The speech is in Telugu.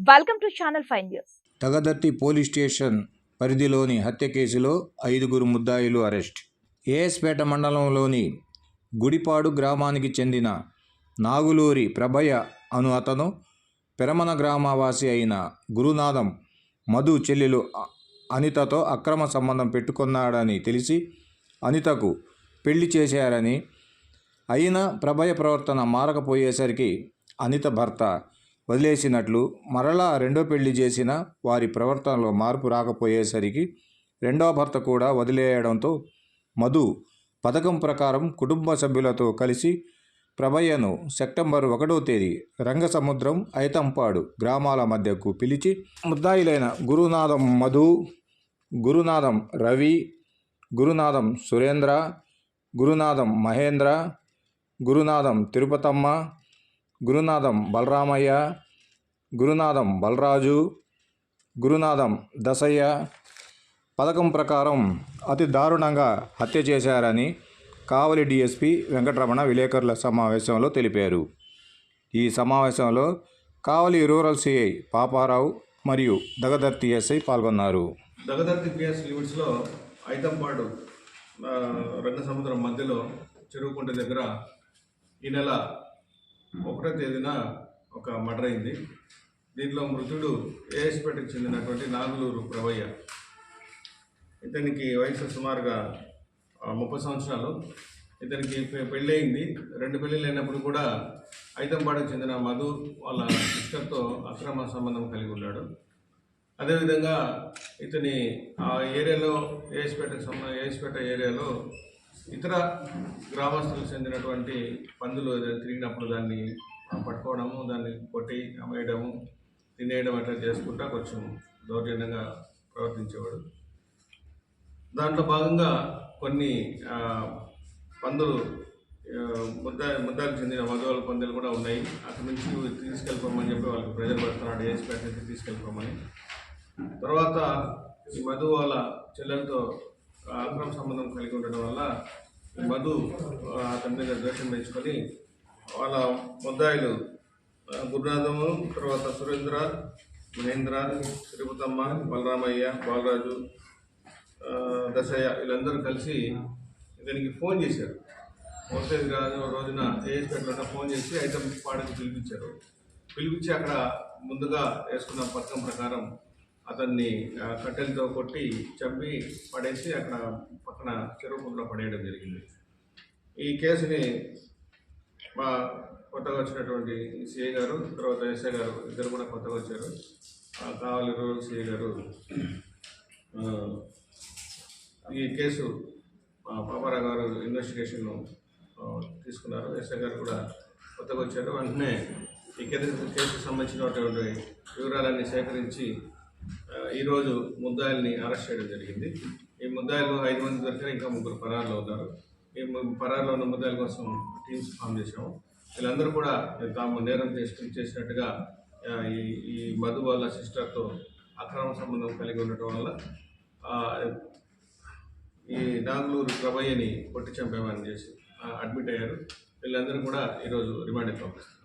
Welcome to channel five news Tagadarthi police station పరిధిలోని హత్య కేసులో ఐదుగురు ముద్దాయిలు అరెస్ట్. ఏఎస్పేట మండలంలోని గుడిపాడు గ్రామానికి చెందిన నాగులూరి ప్రభయ అను అతను పెరమన గ్రామవాసి అయిన గురునాథం మధు చెల్లెలు అనితతో అక్రమ సంబంధం పెట్టుకున్నాడని తెలిసి అనితకు పెళ్ళి చేశారని అయినా ప్రభయ ప్రవర్తన మారకపోయేసరికి అనిత భర్త వదిలేసినట్లు మరలా రెండో పెళ్ళి చేసిన వారి ప్రవర్తనలో మార్పు రాకపోయేసరికి రెండో భర్త కూడా వదిలేయడంతో మధు పథకం ప్రకారం కుటుంబ సభ్యులతో కలిసి ప్రభయ్యను సెప్టెంబర్ ఒకటో తేదీ రంగసముద్రం ఐతంపాడు గ్రామాల మధ్యకు పిలిచి ముద్దాయిలైన గురునాథం మధు గురునాథం రవి గురునాథం సురేంద్ర గురునాథం మహేంద్ర గురునాథం తిరుపతమ్మ గురునాథం బలరామయ్య గురునాథం బలరాజు గురునాథం దసయ్య పథకం ప్రకారం అతి దారుణంగా హత్య చేశారని కావలి డిఎస్పి వెంకటరమణ విలేకరుల సమావేశంలో తెలిపారు. ఈ సమావేశంలో కావలి రూరల్ సిఐ పాపారావు మరియు దగదర్తి ఎస్ఐ పాల్గొన్నారు. దగదర్తి పిఎస్ లిమిట్స్లో ఐతంపాడు రంగసముద్రం మధ్యలో చెరువుకుంట దగ్గర ఈ నెల ఒకటో తేదీన ఒక మర్డర్ అయింది. దీంట్లో మృతుడు ఏఎస్పేటకు చెందినటువంటి నాగులూరు ప్రభయ్య. ఇతనికి వయసు సుమారుగా ముప్పై సంవత్సరాలు. ఇతనికి పెళ్ళయింది. రెండు పెళ్ళిళ్ళు అయినప్పుడు కూడా ఐతంపాడుకు చెందిన మధు వాళ్ళ సిస్టర్తో అక్రమ సంబంధం కలిగి ఉన్నాడు. అదేవిధంగా ఇతని ఆ ఏరియాలో ఏఎస్పేట ఏఎస్పేట ఏరియాలో ఇతర గ్రామస్తులకు చెందినటువంటి పందులు ఏదైనా తిరిగినప్పుడు దాన్ని పట్టుకోవడము దాన్ని కొట్టి అమ్మేయడము తినేయడం అట్లా చేసుకుంటా కొంచెం దౌర్జన్యంగా ప్రవర్తించేవాడు. దాంట్లో భాగంగా కొన్ని పందులు ముద్ద ముద్దాకు చెందిన మగవాళ్ళ పందులు కూడా ఉన్నాయి. అక్కడి నుంచి తీసుకెళ్ళిపోమని చెప్పి వాళ్ళకి ప్రెజర్ పెడుతున్నాడు. ఏఎస్పేట నుంచి తీసుకెళ్ళిపోమని. తర్వాత ఈ మధు వాళ్ళ చెల్లెలతో అక్రమ సంబంధం కలిగి ఉండడం వల్ల మధు అతని మీద ద్వేషం పెంచుకొని వాళ్ళ ముద్దాయిలు గురునాథము తర్వాత సురేంద్ర మహేంద్ర తిరుపతమ్మ బలరామయ్య బాలరాజు దశయ్య వీళ్ళందరూ కలిసి ఇతనికి ఫోన్ చేశారు. ఒకటే రోజున ఏఎస్పేటలో ఫోన్ చేసి ఐటమ్ పాడకి పిలిపించారు. పిలిపించి అక్కడ ముందుగా వేసుకున్న పథకం ప్రకారం అతన్ని కట్టెలతో కొట్టి చంపి పడేసి అక్కడ పక్కన చెరువు పడేయడం జరిగింది. ఈ కేసుని మా కొత్తగా వచ్చినటువంటి సిఐ గారు తర్వాత ఎస్ఐ గారు ఇద్దరు కూడా కొత్తగా వచ్చారు. కావాలి కావలి రూరల్ సిఐ గారు ఈ కేసు మా పాపారావు గారు ఇన్వెస్టిగేషన్ తీసుకున్నారు. ఎస్ఐ గారు కూడా కొత్తగా వచ్చారు. వెంటనే ఈ కేసు కేసుకు సంబంధించినటువంటి వివరాలన్నీ సేకరించి ఈరోజు ముద్దాయిల్ని అరెస్ట్ చేయడం జరిగింది. ఈ ముద్దాయిలు ఐదు మంది దొరికారు ఇంకా ముగ్గురు పరారులో ఉన్నారు పరారులో ఉన్న ముద్దాయిల కోసం టీమ్స్ ఫామ్ చేశాము. వీళ్ళందరూ కూడా తాము నేరం చేసి చేసినట్టుగా ఈ ఈ మధు వాళ్ళ సిస్టర్తో అక్రమ సంబంధం కలిగి ఉండటం వల్ల ఈ నాగులూరు ప్రభయ్యని కొట్టి చంపామని చేసి అడ్మిట్ అయ్యారు. వీళ్ళందరూ కూడా ఈరోజు రిమాండ్కి పంపిస్తారు